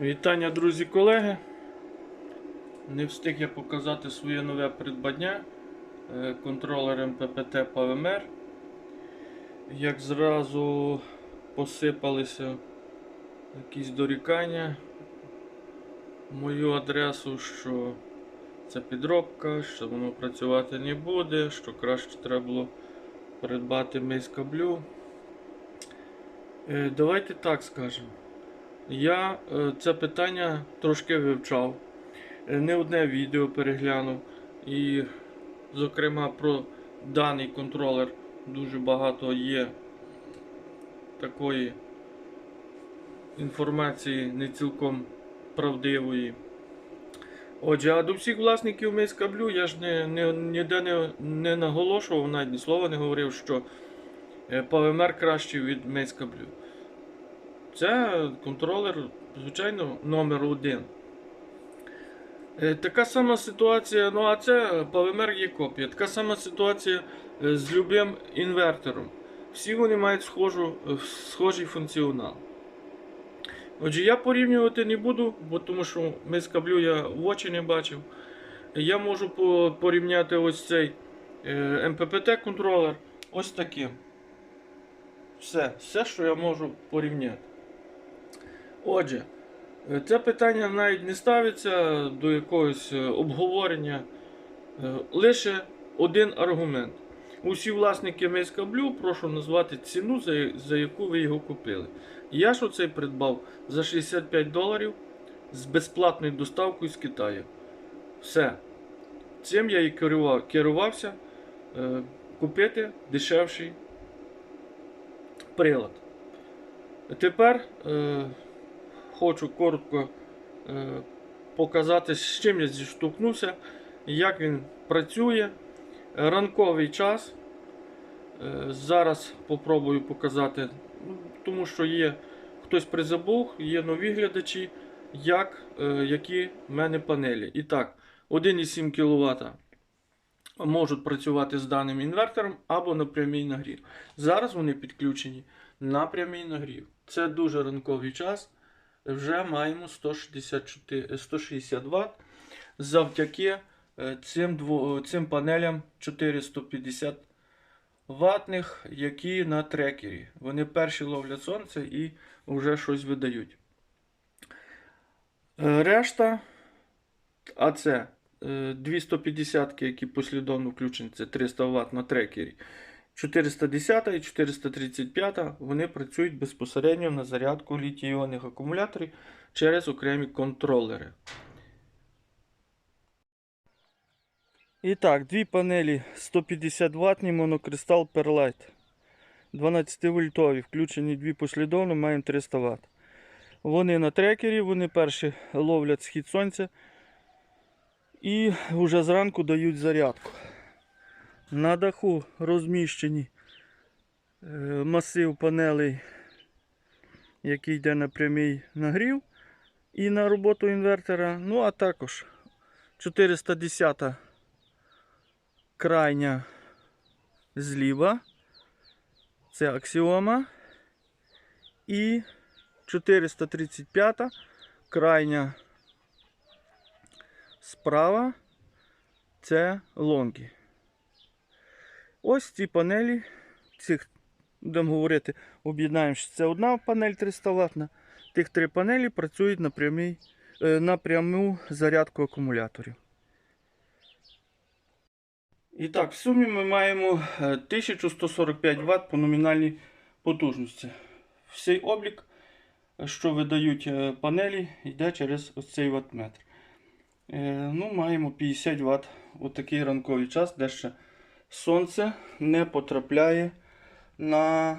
Вітання, друзі, колеги. Не встиг я показати своє нове придбання е, контролер МППТ ПВМР. Як зразу посипалися якісь дорікання мою адресу, що це підробка, що воно працювати не буде, що краще треба було придбати мейскаблю. Е, Давайте так скажемо. Я е, це питання трошки вивчав, Е, не одне відео переглянув. І, зокрема, про даний контролер дуже багато є такої інформації не цілком правдивої. Отже, а до всіх власників мейскаблю я ж не, не, ніде не, не наголошував, навіть ні слова не говорив, що е, ПВМР кращий від мейскаблю. Це контролер, звичайно, номер один. Е, Така сама ситуація, ну а це ПВМР є копія. Така сама ситуація е, з любим інвертором. Всі вони мають схожу, е, схожий функціонал. Отже, я порівнювати не буду, бо тому що ми з каблю я в очі не бачив. Я можу порівняти ось цей МППТ контролер ось таким. Все, все, що я можу порівняти. Отже, е, це питання навіть не ставиться до якогось е, обговорення. Е, Лише один аргумент. Усі власники мейскаблю прошу назвати ціну, за яку ви його купили. Я ж оцей придбав за 65 доларів з безплатною доставкою з Китаю. Все. Цим я і керував, керувався е, купити дешевший прилад. Тепер е, хочу коротко е, показати, з чим я зіштовхнувся, як він працює. Ранковий час. Е, зараз попробую показати, ну, тому що є хтось призабув, є нові глядачі, як, е, які в мене панелі. І так, 1,7 кВт можуть працювати з даним інвертором або на прямий нагрів. Зараз вони підключені на прямий нагрів. Це дуже ранковий час. Вже маємо 164, 160 Вт завдяки е, цим, цим панелям 450 ватних, які на трекері. Вони перші ловлять сонце і вже щось видають. Е, Решта, а це е, 250, які послідовно включені, це 300 Вт на трекері. 410 і 435 вони працюють безпосередньо на зарядку літій-іонних акумуляторів через окремі контролери. І так, дві панелі 150 ватні монокристал Perlite. 12 вольтові, включені дві послідовно, маємо 300 Вт. Вони на трекері, вони перші ловлять схід сонця і вже зранку дають зарядку. На даху розміщені е, масив панелей, який йде на прямий нагрів і на роботу інвертора. Ну, а також 410 крайня зліва. Це аксіома. І 435 крайня справа. Це лонгі. Ось ці панелі, цих, будемо говорити, об'єднаємо, що це одна панель 300 ватна. Тих три панелі працюють на, прямий, е, на пряму зарядку акумуляторів. І так, в сумі ми маємо е, 1145 Вт по номінальній потужності. Всій облік, що видають е, панелі, йде через ось цей ваттметр. Е, Ну, маємо 50 Вт у такий ранковий час, де ще сонце не потрапляє на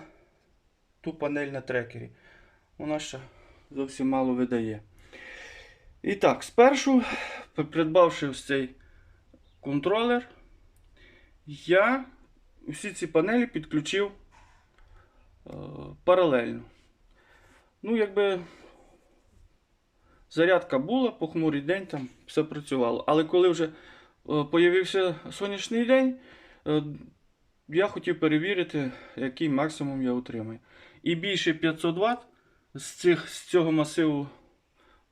ту панель на трекері. Вона ще зовсім мало видає. І так, спершу, придбавши ось цей контролер, я всі ці панелі підключив е, паралельно. Ну, якби зарядка була, похмурий день, там все працювало. Але коли вже е, появився сонячний день, я хотів перевірити, який максимум я отримаю. І більше 500 Вт з, цих, з цього масиву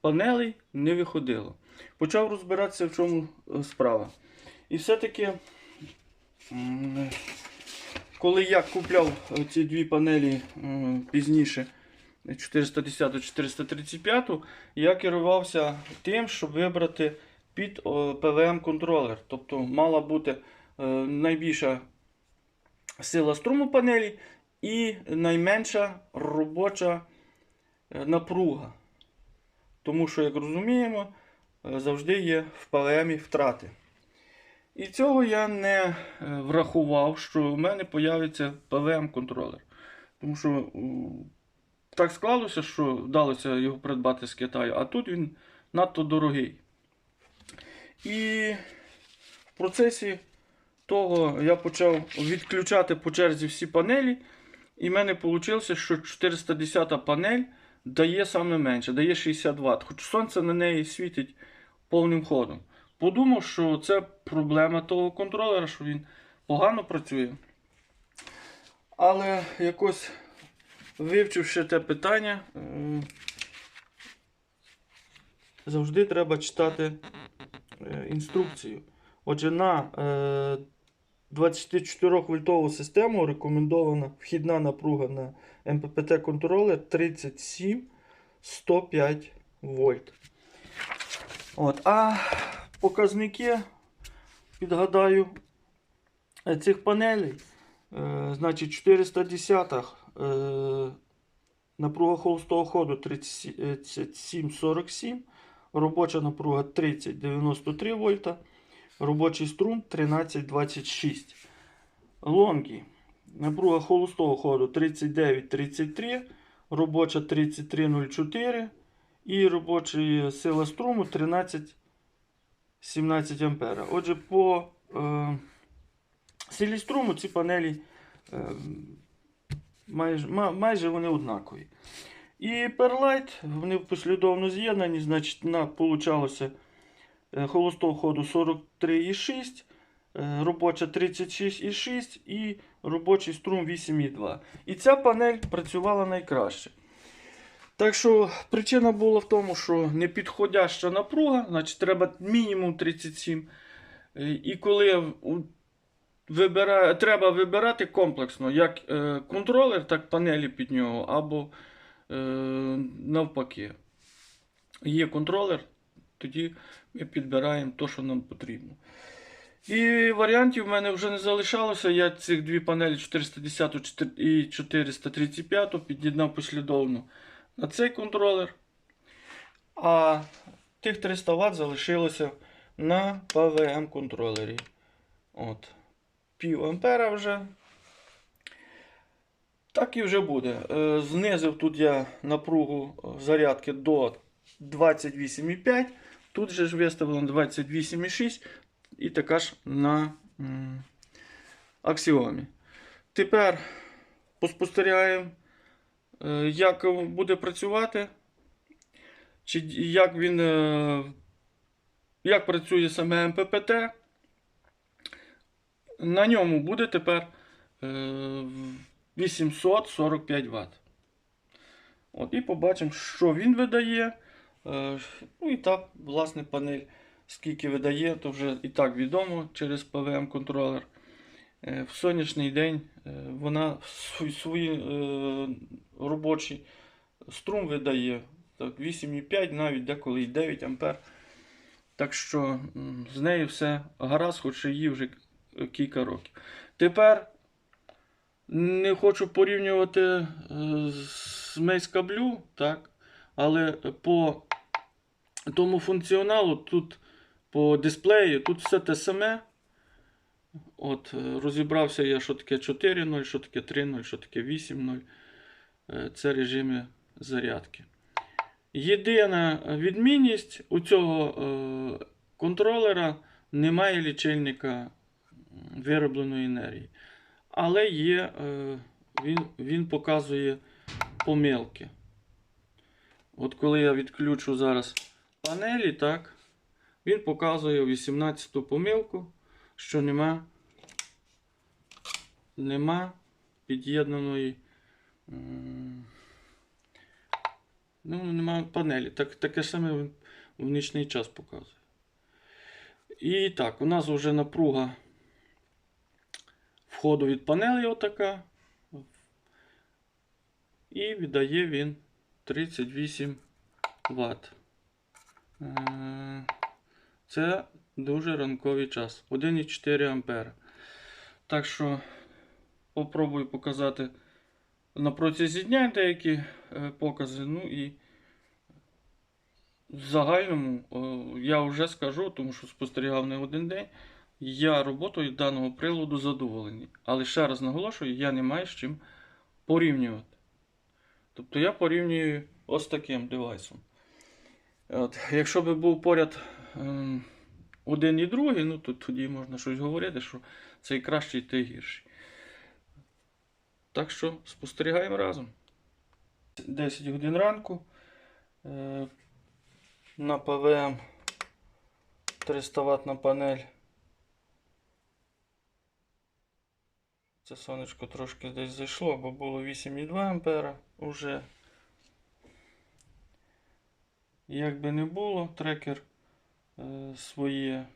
панелей не виходило. Почав розбиратися, в чому е, справа. І все-таки, коли я купляв е, ці дві панелі пізніше, 410-435, я керувався тим, щоб вибрати під ПВМ-контролер. Тобто мала бути е, найбільша сила струму панелі і найменша робоча е, напруга. Тому що, як розуміємо, е, завжди є в ПВМі втрати. І цього я не е, врахував, що в мене появиться ПВМ-контролер. Тому що так склалося, що вдалося його придбати з Китаю, а тут він надто дорогий. І в процесі того я почав відключати по черзі всі панелі. І в мене вийшло, що 410 панель дає саме менше, дає 60 Вт. Хоч сонце на неї світить повним ходом. Подумав, що це проблема того контролера, що він погано працює. Але якось вивчивши те питання, завжди треба читати е, інструкцію. Отже, на е, 24 вольтову систему рекомендована вхідна напруга на МППТ контролер 37 105 вольт. От, а показники, підгадаю, е, цих панелей, е, значить 410 е, напруга холостого ходу 3747, робоча напруга 3093 вольта, робочий струм 1326. Лонгі. Напруга холостого ходу 3933, робоча 3304 і робоча сила струму 13 17 ампера. Отже, по е, силі струму ці панелі е, майже, майже вони однакові. І Perlite, вони послідовно з'єднані, значить, на, получалося холостого ходу 43,6, е, робоча 36,6 і робочий струм 8,2. І ця панель працювала найкраще. Так що причина була в тому, що непідходяща напруга, значить треба мінімум 37. Е, І коли вибирає, треба вибирати комплексно, як е, контролер, так панелі під нього, або е, навпаки. Є контролер, тоді ми підбираємо те, що нам потрібно. І варіантів в мене вже не залишалося. Я цих дві панелі 410 і 435 під'єднав послідовно на цей контролер. А тих 300 Вт залишилося на PWM контролері. От. Пів ампера вже. Так і вже буде. Е, Знизив тут я напругу е, зарядки до 28,5. Тут же ж виставлено 28,6 і така ж на аксіомі. Тепер поспостерігаємо, е, як буде працювати, чи як він е, як працює саме МППТ. На ньому буде тепер е, 845 Вт. От, і побачимо, що він видає. Е, ну і так, власне, панель, скільки видає, то вже і так відомо через PWM контролер. Е, в сонячний день е, вона свій, робочий струм видає так, 8,5, навіть деколи і 9 ампер. Так що з нею все гаразд, хоч її вже кілька років. Тепер не хочу порівнювати з Мейска Blue, так? але по тому функціоналу тут по дисплеї тут все те саме. От, е, розібрався я, що таке 4.0, що таке 3.0, що таке 8.0. Е, Це режими зарядки. Єдина відмінність у цього е, контролера немає лічильника виробленої енергії. Але є, він, він показує помилки. От коли я відключу зараз панелі, так, він показує 18-ту помилку, що нема, нема під'єднаної Ну, немає панелі. Так, таке саме в нічний час показує. І так, у нас вже напруга входу від панелі отака. І віддає він 38 Вт. Е, Це дуже ранковий час. 1,4 ампера. Так що попробую показати на протязі дня деякі е, покази. Ну і в загальному е, я вже скажу, тому що спостерігав не один день. Я роботою даного приладу задоволений. Але ще раз наголошую, я не маю з чим порівнювати. Тобто я порівнюю ось таким девайсом. От, якщо би був поряд ем, один і другий, ну то тоді можна щось говорити, що цей кращий, той гірший. Так що спостерігаємо разом. 10 годин ранку. Е, на ПВМ 300 ватна панель. Це сонечко трошки десь зайшло, бо було 8,2 ампера уже. Як би не було, трекер е, своє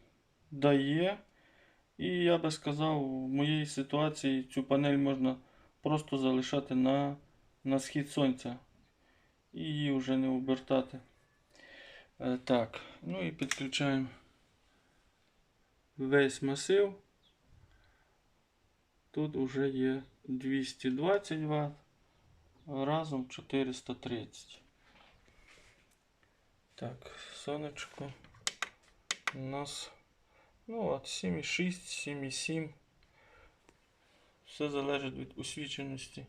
дає. І я би сказав, в моїй ситуації цю панель можна просто залишати на, на схід сонця. І її вже не обертати. Е, так, ну і підключаємо весь масив. Тут вже є 220 Вт, разом 430. Так, сонечко у нас ну, от 7,6, 7,7. Все залежить від освіченості.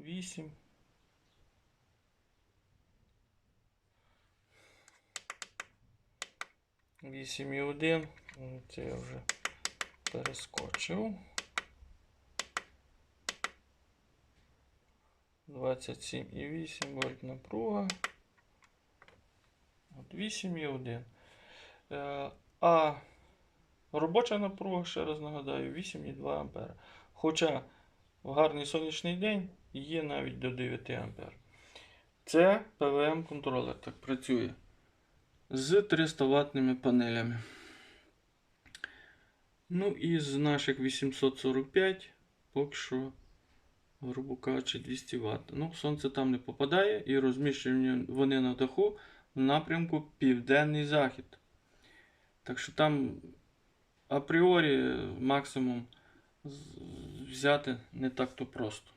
Вісім. Вісім і один. Це я вже перескочив. 27,8 вольт напруга. От 8,1. Е, А робоча напруга, ще раз нагадаю, 8,2 ампера. Хоча в гарний сонячний день є навіть до 9 ампер. Це PWM контролер так працює. З 300 ватними панелями. Ну і з наших 845 поки що грубо кажучи, 200 Вт. Ну, сонце там не попадає і розміщені вони на даху в напрямку Південний Захід. Так що там апріорі максимум взяти не так то просто.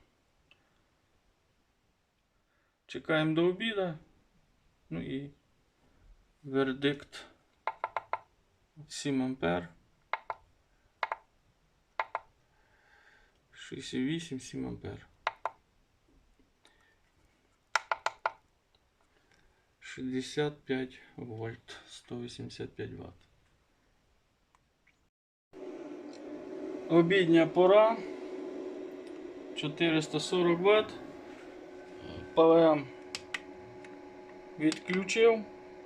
Чекаємо до обіду. Ну і вердикт 7 ампер. 6,8, 7 ампер. 65 вольт, 185 Вт. Обідня пора. 440 Вт. ПВМ відключив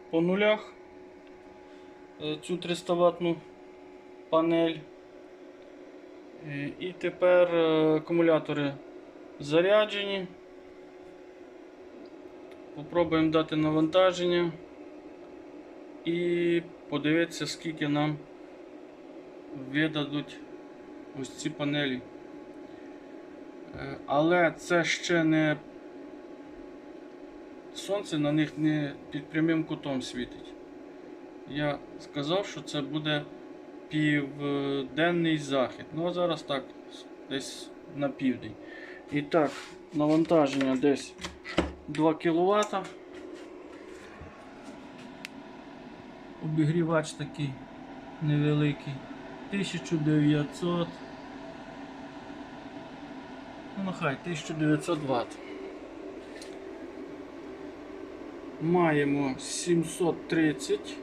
по нулях е, цю 300 ватну панель. Е, І тепер е, акумулятори заряджені. Попробуємо дати навантаження і подивитися, скільки нам видадуть ось ці панелі. Е, Але це ще не сонце на них не під прямим кутом світить. Я сказав, що це буде південний захід. Ну а зараз так, десь на південь. І так, навантаження десь 2 кВт. Обігрівач такий невеликий. 1900. Ну, нехай 1900 Вт. Маємо 730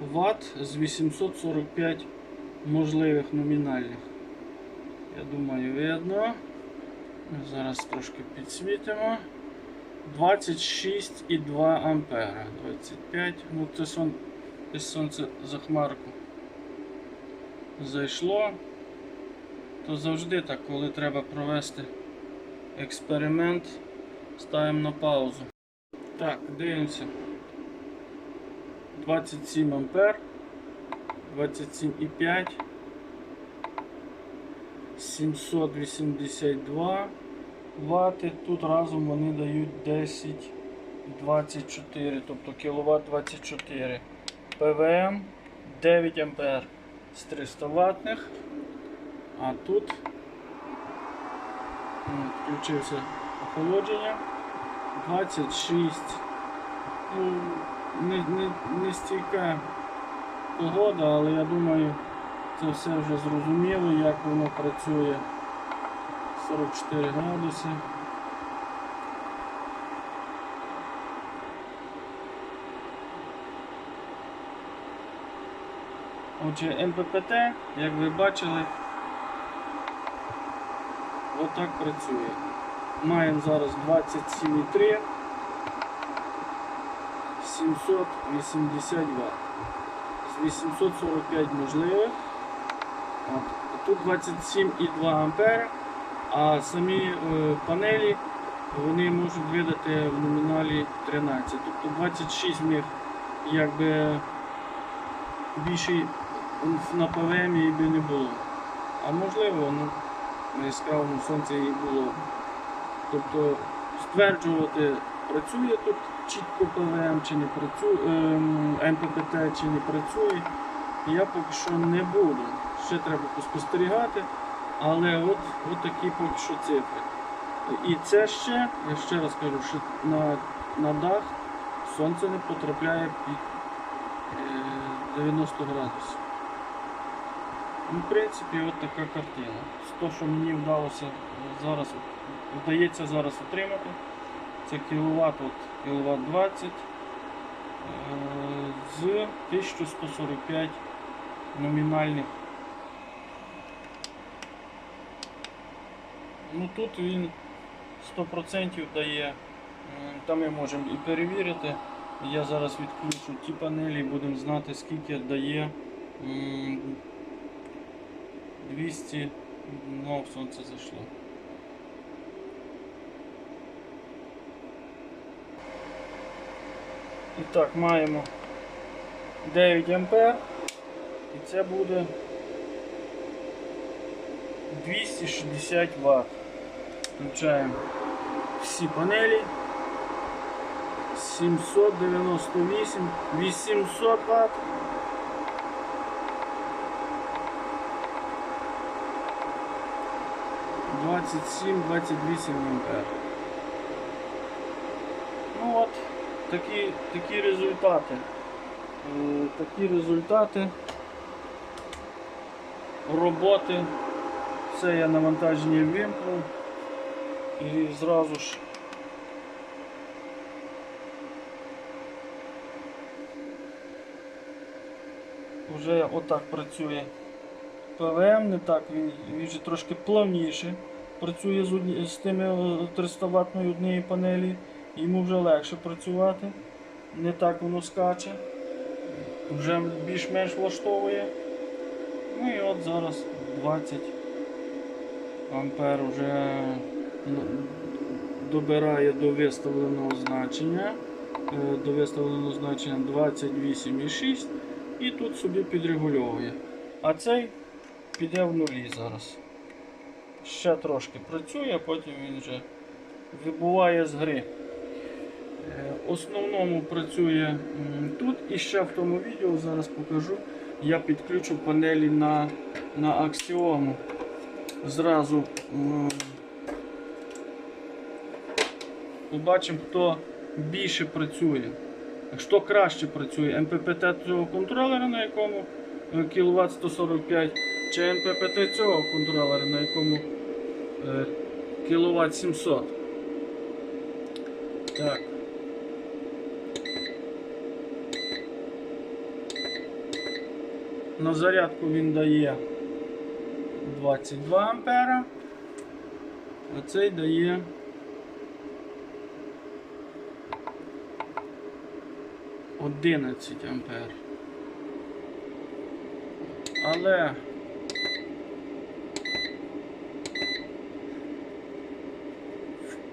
Вт з 845 можливих номінальних. Я думаю, видно. Зараз трошки підсвітимо. 26,2 ампера. 25. Ну, це сон, сонце за хмарку зайшло. то завжди так, коли треба провести експеримент, ставимо на паузу. Так, дивимося. 27 ампер, 27,5, 782 вати. Тут разом вони дають 10 24, тобто кВт 24. ПВМ 9 ампер з 300 ватних. А тут включився охолодження 26. Не, не, не стійка погода, але я думаю, це все вже зрозуміло, як воно працює. 44 градуси. Отже, МППТ, як ви бачили, отак працює. Маємо зараз 27,3 780 Вт. З 845 можливих. Тут 27,2 ампера, а самі е, панелі вони можуть видати в номіналі 13. Тобто 26 в них якби більший на ПВМ би не було. А можливо, ну, на яскравому сонці і було. Тобто стверджувати, працює тут чітко ПВМ чи не працює, ем, МППТ чи не працює, я поки що не буду. Ще треба поспостерігати, але от, от такі поки що цифри. І це ще, я ще раз кажу, що на, на дах сонце не потрапляє під е, 90 градусів. Ну, в принципі, от така картина. З того, що мені вдалося зараз, вдається зараз отримати, це кіловат, от, кіловат 20 е, з 1145 номінальних. Ну тут він 100% дає. М, Там ми можемо і перевірити. Я зараз відключу ті панелі і будемо знати, скільки дає 200. Ну, сонце зайшло. І так, маємо 9 ампер. І це буде 260 Вт. Включаємо всі панелі. 798, 800 Вт. Двадцять сім, двадцять вісім. Ну от, такі, такі результати. Е, Такі результати. Роботи. Все я навантаження вимкнув. І зразу ж. Вже отак працює ПВМ, не так, він, він вже трошки плавніше працює з, з тими 300 ватної однієї панелі, йому вже легше працювати, не так воно скаче, вже більш-менш влаштовує. Ну і от зараз 20 ампер вже ну, добирає до виставленого значення. Е, До виставленого значення 28,6 і тут собі підрегульовує. А цей піде в нулі зараз. Ще трошки працює, а потім він вже вибуває з гри. Е, Основному працює тут і ще в тому відео зараз покажу. Я підключу панелі на, на аксіому. Зразу побачимо, хто більше працює. Хто краще працює, МППТ цього контролера, на якому е, кВт 145, чи МППТ цього контролера, на якому е, кВт 700. Так. На зарядку він дає 22 ампера, а цей дає 11 ампер. Але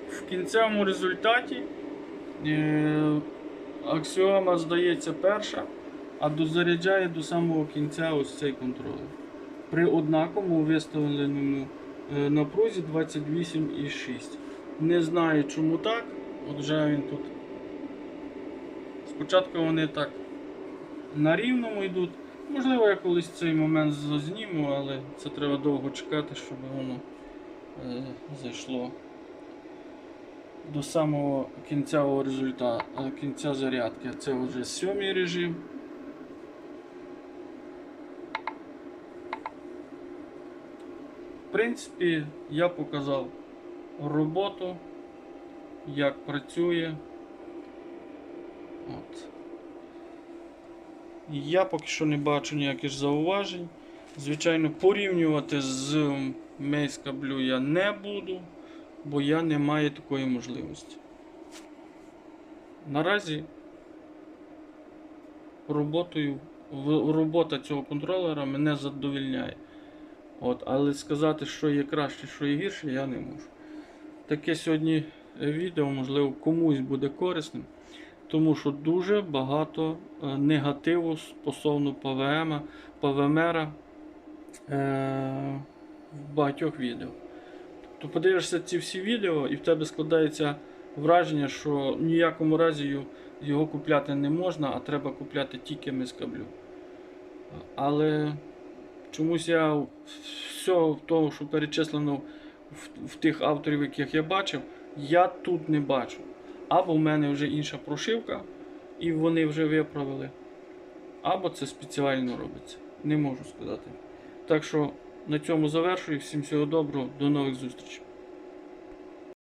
в кінцевому результаті е аксіома здається перша а дозаряджає до самого кінця ось цей контролер. При однаковому виставленому е, напрузі 28,6. Не знаю чому так. От вже він тут. Спочатку вони так на рівному йдуть. Можливо, я колись цей момент зніму, але це треба довго чекати, щоб воно е, зайшло до самого кінцевого результату, кінця зарядки. Це вже сьомий режим. В принципі, я показав роботу, як працює. От. Я поки що не бачу ніяких зауважень. Звичайно, порівнювати з Mace Blue я не буду, бо я не маю такої можливості. Наразі роботою, робота цього контролера мене задовільняє. От, але сказати, що є краще, що є гірше, я не можу. Таке сьогодні відео, можливо, комусь буде корисним, тому що дуже багато е, негативу стосовно ПВМ, ПВМР е, в багатьох відео. То подивишся ці всі відео, і в тебе складається враження, що ніякому разі його купляти не можна, а треба купляти тільки мискаблю. Але чомусь я все того, що перечислено в, в тих авторів, яких я бачив, я тут не бачу. Або в мене вже інша прошивка, і вони вже виправили, або це спеціально робиться. Не можу сказати. Так що на цьому завершую. Всім всього доброго, до нових зустрічей.